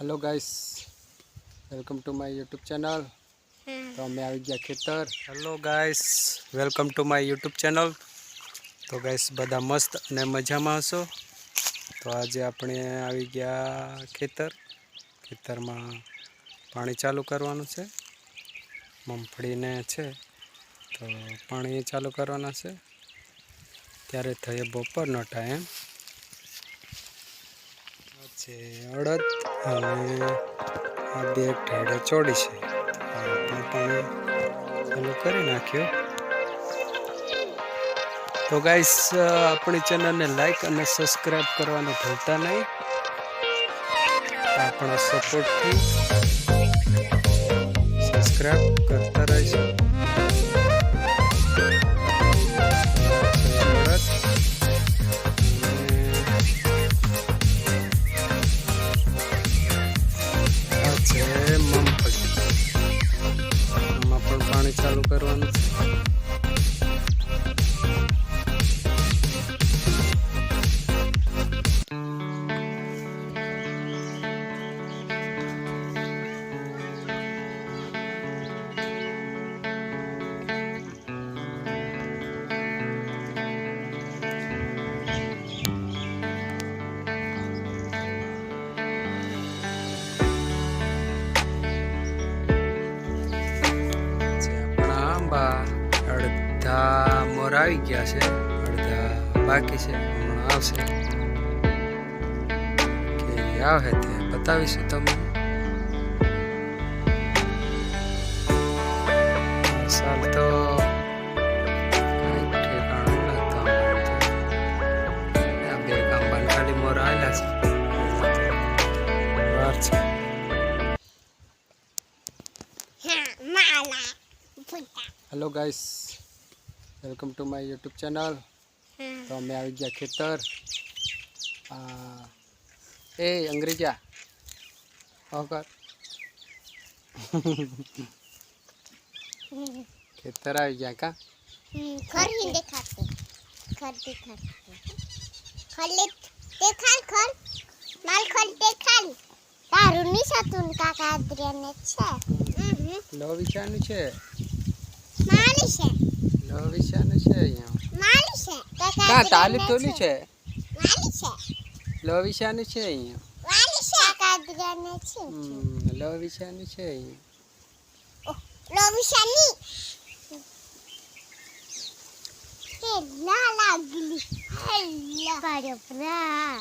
Hello guys welcome to my YouTube channel તો અમે આવી ગયા ખેતર. Hello guys welcome to my YouTube channel તો ગાઈસ બધા મસ્ત અને મજામાં હશો? તો આજે આપણે આવી ગયા ખેતર. ખેતરમાં પાણી ચાલુ કરવાનું છે. મગફળીને છે. તો પાણી ચાલુ કરવાના છે. ત્યારે થયે બપોરનો ટાઈમ છે, અડદ અને આ બે ઢેડે ચોડી છે. પાણી ચાલુ કરી નાખ્યું. તો ગાઈસ આપણી ચેનલને લાઈક અને સબસ્ક્રાઈબ કરવાનું ભૂલતા નહીં. આપણા સપોર્ટથી સબસ્ક્રાઈબ કરતા રહેજો. કરવાનું આંબા અડધા મોર આવી ગયા છે, અડધા બાકી છે, હમણાં આવશે. કે આવે તે બતાવીશું તમને. સાલ તો બે આંબાને ખાલી મોર આવેલા છે. Hello guys welcome to my YouTube channel તો અમે આવી ગયા ખેતર. એ અંગ્રેજા. ઓકર ખેતર આવી ગયા કા? ખરી દેખાતે. ખર દેખાતે. ખલે દેખાલ ખર માલ ખર દેખાલ તારું નિશાતું કાકા આદ્રિયાને છે. લો વિચારનું છે. માલી છે. લવિશાનું છે અહીંયા. માલી છે. કાકા કા તાલી આદ્રિયાને તોલી છે. માલી છે. લવિશાનું છે અહીંયા? માલી છે. કાકા છે. હમ, છે અહીંયા. લોવિશાની તે લા લાગલી. હેલા પાડ્યો પ્રા